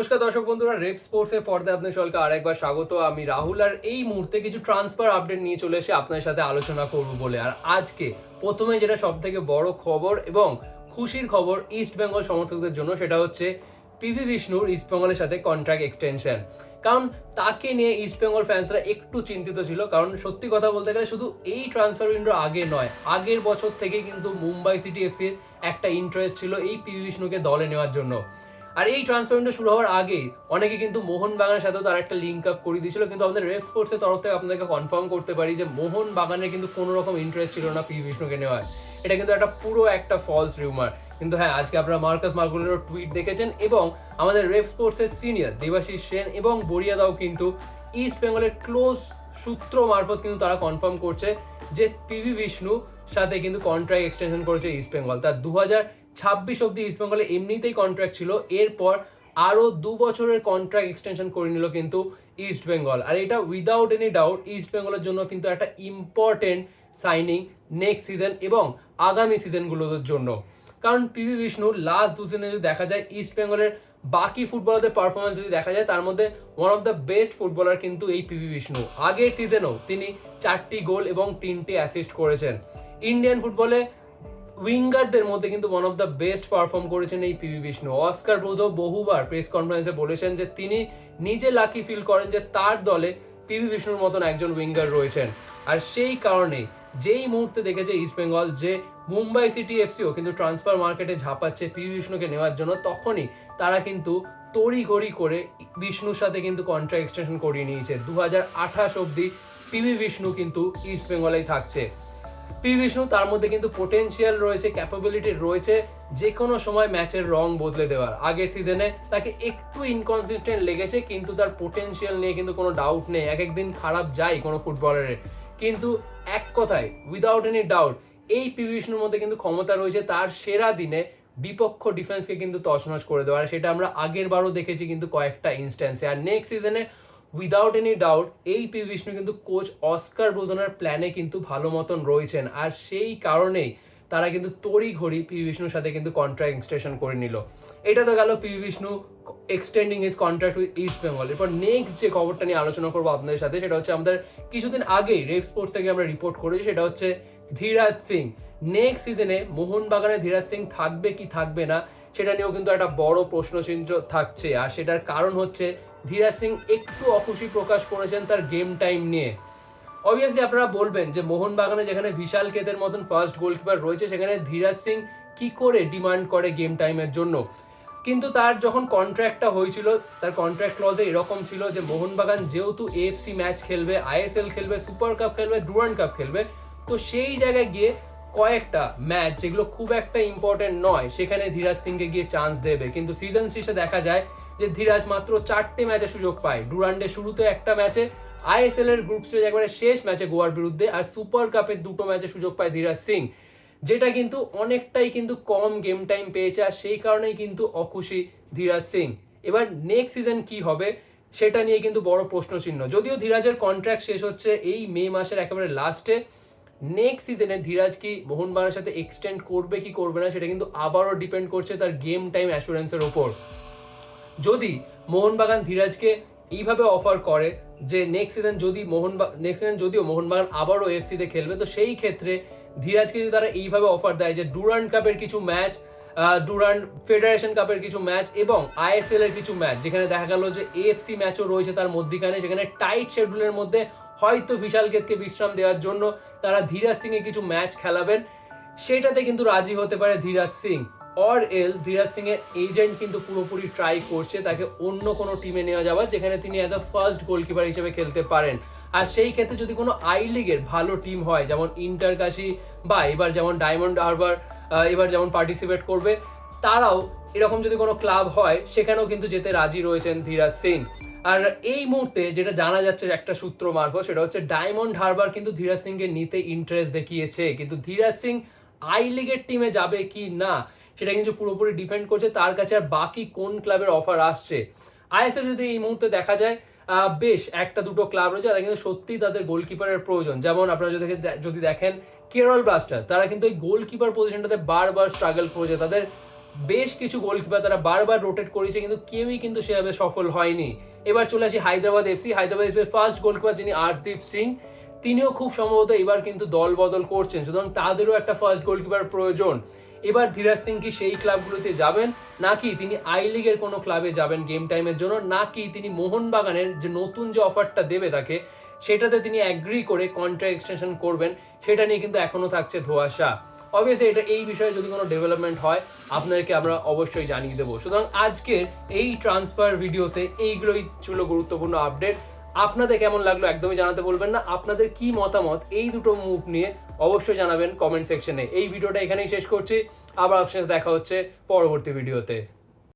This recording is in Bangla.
নমস্কার দর্শক বন্ধুরা রেপ স্পোর্টস এর পর্দায় আপনাদের সকলকে আরেকবার স্বাগত। আমি রাহুল আর এই মুহূর্তে কিছু ট্রান্সফার আপডেট নিয়ে চলে এসে আপনাদের সাথে আলোচনা করব বলে। আর আজকে প্রথমে যেটা সব থেকে বড় খবর এবং খুশির খবর ইস্ট বেঙ্গল সমর্থকদের জন্য সেটা হচ্ছে পিভি বিষ্ণুর ইস্ট বেঙ্গলের সাথে কন্ট্রাক্ট এক্সটেনশন কারণ তাকে নিয়ে ইস্ট বেঙ্গল ফ্যান্সরা একটু চিন্তিত ছিল। কারণ সত্যি কথা বলতে গেলে শুধু এই ট্রান্সফার উইন্ডো আগে নয়, আগের বছর থেকে কিন্তু মুম্বাই সিটি এফসির একটা ইন্টারেস্ট ছিল এই পিভি বিষ্ণুকে দলে নেওয়ার জন্য। আর এই ট্রান্সফার শুরু হওয়ার আগে অনেকে কিন্তু মোহন বাগানের সাথেও তার একটা লিঙ্ক আপ করে দিয়েছিল। কিন্তু আমাদের রেফ স্পোর্টসের তরফ থেকে আপনাদেরকে কনফার্ম করতে পারি যে মোহন বাগানের কিন্তু কোনো রকম ইন্টারেস্ট ছিল না পি বিষ্ণুকে নেওয়ার। এটা কিন্তু একটা পুরো একটা ফলস রিউমার কিন্তু হ্যাঁ আজকে আপনারা মার্কাস মার্গুলেরও টুইট দেখেছেন এবং আমাদের রেফ স্পোর্টসের সিনিয়র দেবাশিস সেন এবং বরিয়াদাও কিন্তু ইস্ট বেঙ্গলের ক্লোজ সূত্র মারফত কিন্তু তারা কনফার্ম করছে যে পিভি বিষ্ণু সাথে কিন্তু কন্ট্রাক্ট এক্সটেনশন করেছে ইস্ট বেঙ্গল তার দু হাজার ছাব্বিশ অব্দি ইস্ট বেঙ্গলে এমনিতেই কন্ট্রাক্ট ছিল। এরপর আরও দু বছরের কন্ট্রাক্ট এক্সটেনশন করে নিল কিন্তু ইস্ট বেঙ্গল আর এটা উইদাউট এনি ডাউট ইস্ট বেঙ্গলের জন্য কিন্তু একটা ইম্পর্টেন্ট সাইনিং নেক্সট সিজন এবং আগামী সিজনগুলোর জন্য। কারণ পিভি বিষ্ণুর লাস্ট দু সিজনে যদি দেখা যায় ইস্ট বেঙ্গলের বাকি ফুটবলারদের পারফরমেন্স যদি দেখা যায়, তার মধ্যে one of the best footballer কিন্তু এই পিভি বিষ্ণু। আগের সিজনেও তিনি চারটি গোল এবং তিনটি অ্যাসিস্ট করেছেন। ইন্ডিয়ান ফুটবলে উইঙ্গারদের মধ্যে কিন্তু one of the best perform করেছেন এই পিভি বিষ্ণু অস্কার ব্রোজো বহুবার প্রেস কনফারেন্সে বলেছেন যে তিনি নিজে লাকি ফিল করেন যে তার দলে পিভি বিষ্ণুর মতন একজন উইঙ্গার রয়েছেন। আর সেই কারণে যেই মুহূর্তে দেখেছে ইস্ট বেঙ্গল যে মুম্বাই সিটি এফসিও কিন্তু ট্রান্সফার মার্কেটে ঝাঁপাচ্ছে পিভি বিষ্ণুকে নেওয়ার জন্য, তখনই তারা কিন্তু তড়িঘড়ি করে বিষ্ণুর সাথে কিন্তু কন্ট্রাক্ট এক্সটেনশন করিয়ে নিয়েছে। দু হাজার আঠাশ অব্দি পিভি বিষ্ণু কিন্তু ইস্ট বেঙ্গলেই থাকছে। পি বিষ্ণু তার মধ্যে কিন্তু পোটেনশিয়াল রয়েছে ক্যাপাবিলিটি রয়েছে যে কোনো সময় ম্যাচের রং বদলে দেওয়ার। আগের সিজনে তাকে একটু ইনকনসিস্টেন্ট লেগেছে, কিন্তু তার পোটেনশিয়াল নিয়ে কিন্তু কোনো ডাউট নেই। এক একদিন খারাপ যায় কোনো ফুটবলারের কিন্তু এক কথায় উইদাউট এনি ডাউট এই পি বিষ্ণুর মধ্যে কিন্তু ক্ষমতা রয়েছে তার সেরা দিনে বিপক্ষ ডিফেন্সকে কিন্তু তছনছ করে দেওয়ার। সেটা আমরা আগের বারও দেখেছি কিন্তু কয়েকটা ইনস্ট্যান্সে আর নেক্সট সিজনে উইদাউট এনি ডাউট এই পি বিষ্ণু কিন্তু কোচ অস্কার ব্রোজনার প্ল্যানে কিন্তু ভালো মতন রয়েছেন। আর সেই কারণেই তারা কিন্তু তড়ি ঘড়ি পি বিষ্ণুর সাথে কিন্তু কন্ট্রাক্ট এক্সটেনশন করে নিল। এটা তো গেল P Vishnu extending his contract with East Bengal এরপর নেক্সট যে খবরটা নিয়ে আলোচনা করব আপনাদের সাথে, সেটা হচ্ছে আমাদের কিছুদিন আগেই রেপ স্পোর্টস থেকে আমরা রিপোর্ট করেছি, সেটা হচ্ছে ধীরাজ সিং। নেক্সট সিজনে মোহনবাগানে ধীরাজ সিং থাকবে কি থাকবে না, সেটা নিয়েও কিন্তু একটা বড় প্রশ্নচিহ্ন থাকছে। আর সেটার কারণ হচ্ছে ধীরাজ সিং একটু অখুশি প্রকাশ করেছেন তার গেম টাইম নিয়ে। অবভিয়াসলি আপনারা বলবেন যে মোহনবাগানে যেখানে বিশাল কেতের মতন ফার্স্ট গোলকিপার রয়েছে, সেখানে ধীরাজ সিং কি করে ডিমান্ড করে গেম টাইমের জন্য? কিন্তু তার যখন কন্ট্রাক্টটা হয়েছিল, তার কন্ট্রাক্ট ক্লজে এরকম ছিল যে মোহনবাগান যেহেতু এএফসি ম্যাচ খেলবে আইএসএল খেলবে সুপার কাপ খেলবে ডুরান্ড কাপ খেলবে, তো সেই জায়গায় গিয়ে কয়েকটা ম্যাচ যেগুলো খুব একটা ইম্পর্টেন্ট নয়, সেখানে ধীরাজ সিংকে গিয়ে চান্স দেবে। কিন্তু সিজন শেষে দেখা যায় যে ধীরাজ মাত্র চারটে ম্যাচে সুযোগ পায়। ডুরান্ডে শুরুতে একটা ম্যাচে আইএসএল এর গ্রুপ স্টেজ একবারে শেষ ম্যাচে গোয়ার বিরুদ্ধে, আর সুপার কাপের দুটো ম্যাচে সুযোগ পায় ধীরাজ সিং। যেটা কিন্তু অনেকটাই কিন্তু কম গেম টাইম পেয়েছে, আর সেই কারণেই কিন্তু অখুশি ধীরাজ সিং। এবার নেক্সট সিজন কি হবে, সেটা নিয়ে কিন্তু বড় প্রশ্ন চিহ্ন যদিও ধীরাজের কন্ট্রাক্ট শেষ হচ্ছে এই মে মাসের একেবারে লাস্টে নেক্সট সিজনে ধীরাজ কি মোহনবাগানের সাথে এক্সটেন্ড করবে কি করবে না সেটা কিন্তু আবারও ডিপেন্ড করছে তার গেম টাইম অ্যাসুরেন্সের ওপর। যদি মোহনবাগান ধীরাজকে এইভাবে অফার করে যে নেক্সট সিজন যদি মোহন নেক্সট সিজন যদিও মোহনবাগান আবারও এফসিতে খেলবে, তো সেই ক্ষেত্রে ধীরাজকে যদি তারা এইভাবে অফার দেয় যে ডুরান্ড কাপের কিছু ম্যাচ ডুরান্ড ফেডারেশন কাপের কিছু ম্যাচ এবং আইএসএল এর কিছু ম্যাচ যেখানে দেখা গেল যে এএফসি ম্যাচও রয়েছে তার মধ্যিখানে সেখানে টাইট শিডিউলের মধ্যে হয়তো বিশাল কেতকে বিশ্রাম দেওয়ার জন্য তারা ধীরাজ সিং এ কিছু ম্যাচ খেলাবেন। সেটাতে কিন্তু রাজি হতে পারে ধীরাজ সিং। অর এলস ধীরাজ সিং এর এজেন্ট কিন্তু পুরোপুরি ট্রাই করছে, তাকে অন্য কোনো টিমে নেওয়া যাওয়ার যেখানে তিনি অ্যাজ আ ফার্স্ট গোলকিপার হিসেবে খেলতে পারেন। আর সেই ক্ষেত্রে যদি কোনো আই লিগের ভালো টিম হয়, যেমন ইন্টার কাশি বা এবার যেমন ডায়মন্ড হারবার এবার যেমন পার্টিসিপেট করবে, তারাও এরকম যদি কোনো ক্লাব হয়, সেখানেও কিন্তু যেতে রাজি রয়েছেন ধীরাজ সিং। আর এই মুহূর্তে যেটা জানা যাচ্ছে একটা সূত্র মারফত, সেটা হচ্ছে ডায়মন্ড হারবার কিন্তু ধীরাজ সিংকে নিতে ইন্টারেস্ট দেখিয়েছে। কিন্তু ধীরাজ সিং আই লিগের টিমে যাবে কি না, সেটা কিন্তু পুরোপুরি ডিপেন্ড করছে তার কাছে আর বাকি কোন ক্লাবের অফার আসছে। আইএসএল যদি এই মুহূর্তে দেখা যায় বেশ একটা দুটো ক্লাব রয়েছে, তারা কিন্তু সত্যি তাদের গোলকিপারের প্রয়োজন। যেমন আপনারা যদি যদি দেখেন কেরল ব্লাস্টার্স তারা কিন্তু এই গোলকিপার পজিশনটাতে বারবার স্ট্রাগল করেছে। তাদের বেশ কিছু গোলকিপার তারা বারবার রোটেট করেছে, কিন্তু কেউই কিন্তু সেভাবে সফল হয়নি। এবার চলে আসি হায়দ্রাবাদ এফসি হায়দ্রাবাদ এফসির ফার্স্ট গোলকিপার যিনি আর্শদীপ সিং, তিনিও খুব সম্ভবত এবার কিন্তু দল বদল করছেন। সুতরাং তাদেরও একটা ফার্স্ট গোলকিপার প্রয়োজন। এবার ধীরাজ সিং কি সেই ক্লাবগুলোতে যাবেন? নাকি তিনি আই লিগের কোনো ক্লাবে যাবেন গেম টাইমের জন্য? নাকি তিনি মোহনবাগানের যে নতুন যে অফারটা দেবে তাকে, সেটাতে তিনি অ্যাগ্রি করে কন্ট্রাক্ট এক্সটেনশন করবেন? সেটা নিয়ে কিন্তু এখনও থাকছে ধোয়াশা। অবভিয়াসলি এটা এই বিষয়ে যদি কোনো ডেভেলপমেন্ট হয়, আপনাদেরকে আমরা অবশ্যই জানিয়ে দেবো। সুতরাং আজকের এই ট্রান্সফার ভিডিওতে এইগুলোই ছিল গুরুত্বপূর্ণ আপডেট আপনাদের কেমন লাগল একদমই জানাতে বলবেন না। আপনাদের কি মতামত এই দুটো মুভ নিয়ে অবশ্যই জানাবেন কমেন্ট সেকশনে এই ভিডিওটা এখানেই শেষ করছি। আবার আপনার সাথে দেখা হচ্ছে পরবর্তী ভিডিওতে